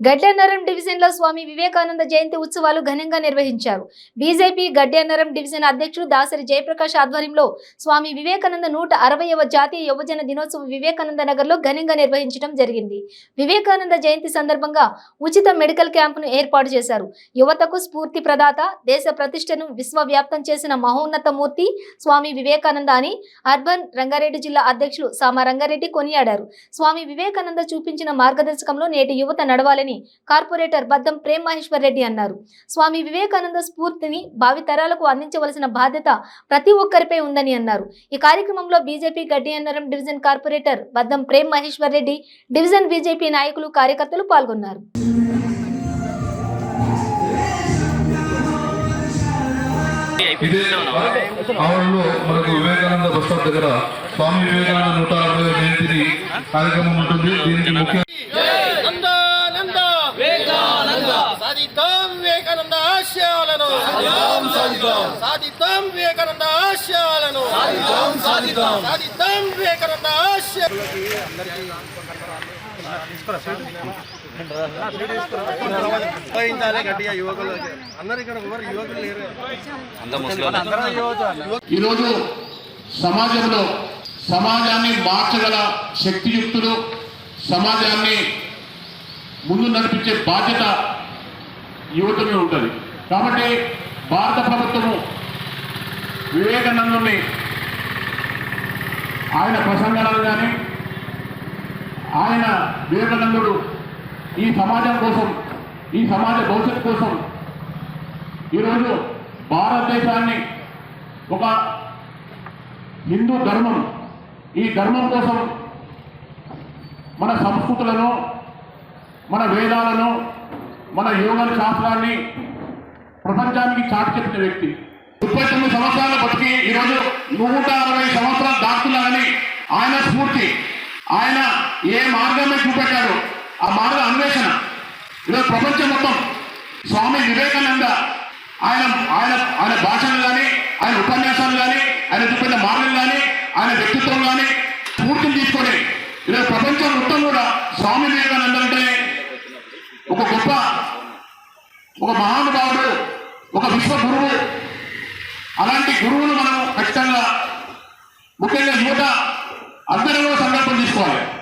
గడ్డన్నరం డివిజన్లో స్వామి వివేకానంద జయంతి ఉత్సవాలు ఘనంగా నిర్వహించారు. బీజేపీ గడ్డన్నరం డివిజన్ అధ్యక్షుడు దాసరి జయప్రకాష్ ఆధ్వర్యంలో స్వామి వివేకానంద నూట అరవైవ జాతీయ యువజన దినోత్సవం వివేకానంద నగర్లో ఘనంగా నిర్వహించడం జరిగింది. వివేకానంద జయంతి సందర్భంగా ఉచిత మెడికల్ క్యాంపును ఏర్పాటు చేశారు. యువతకు స్ఫూర్తి ప్రదాత దేశ ప్రతిష్టను విశ్వవ్యాప్తం చేసిన మహోన్నత మూర్తి స్వామి వివేకానంద అని అర్బన్ రంగారెడ్డి జిల్లా అధ్యక్షులు సామ రంగారెడ్డి కొనియాడారు. స్వామి వివేకానంద చూపించిన మార్గదర్శకంలో నేటి యువత నడవాలని కార్పొరేటర్ బద్దం ప్రేమ్ మహేశ్వర్ రెడ్డి అన్నారు. స్వామి వివేకానంద స్ఫూర్తిని భావితరాలకు అందించవలసిన బాధ్యత ప్రతి ఒక్కరిపై ఉందని అన్నారు. ఈ కార్యక్రమంలో BJP Gaddi Annaram division corporator Baddam Prem Maheshwar Reddy division BJP నాయకులు కార్యకర్తలు పాల్గొన్నారు. ఆవరణలో మనకు వివేకానంద బస్ దగ్గర స్వామి వివేకానంద నూట అరవై జయంతిని కార్యక్రమం ఉంటుంది. దీనికి ముఖ్య సాధిద్దాం సాధిద్దాం. సాధిద్దాం వివేకానంద ఆశయాలను. సాధిద్దాం సాధిద్దాం. సాధిద్దాం వివేకానంద ఆశయ గట్టిగా యువకులు. అందరు ఇక్కడ ఎవరు యువకులు లేరు? ఈరోజు సమాజంలో సమాజాన్ని మార్చగల శక్తియుక్తులు సమాజాన్ని ముందు నడిపించే బాధ్యత యువత మీద ఉంటుంది. కాబట్టి భారత ప్రభుత్వము వివేకానందుని ఆయన ప్రసంగాలను కానీ ఆయన వివేకానందుడు ఈ సమాజం కోసం ఈ సమాజ భవిష్యత్తు కోసం ఈరోజు భారతదేశాన్ని ఒక హిందూ ధర్మం ఈ ధర్మం కోసం మన సంస్కృతులను మన వేదాలను మన యోగ శాస్త్రాన్ని ప్రపంచానికి చాటు చెప్పిన వ్యక్తి. ముప్పై తొమ్మిది సంవత్సరాలు బతికి ఈరోజు నూట అరవై సంవత్సరాలు దాటుతున్నారని ఆయన స్ఫూర్తి. ఆయన ఏ మార్గమే చూపెట్టారో ఆ మార్గ అన్వేషణ. ఈరోజు ప్రపంచం మొత్తం స్వామి వివేకానంద ఆయన ఆయన ఆయన భాషలు కానీ ఆయన ఉపన్యాసాలు కానీ ఆయన చూపిన మార్గం కానీ ఆయన వ్యక్తిత్వం కానీ స్ఫూర్తిని తీసుకొని ఈరోజు ప్రపంచం మొత్తం కూడా స్వామి వివేకానంద అంటే ఒక గొప్ప ఒక మహానుభావుడు ఒక విశ్వ గురువు. అలాంటి గురువును మనం ఖచ్చితంగా ముఖ్యంగా యువత అందరూ కూడా సంకల్పం తీసుకోవాలి.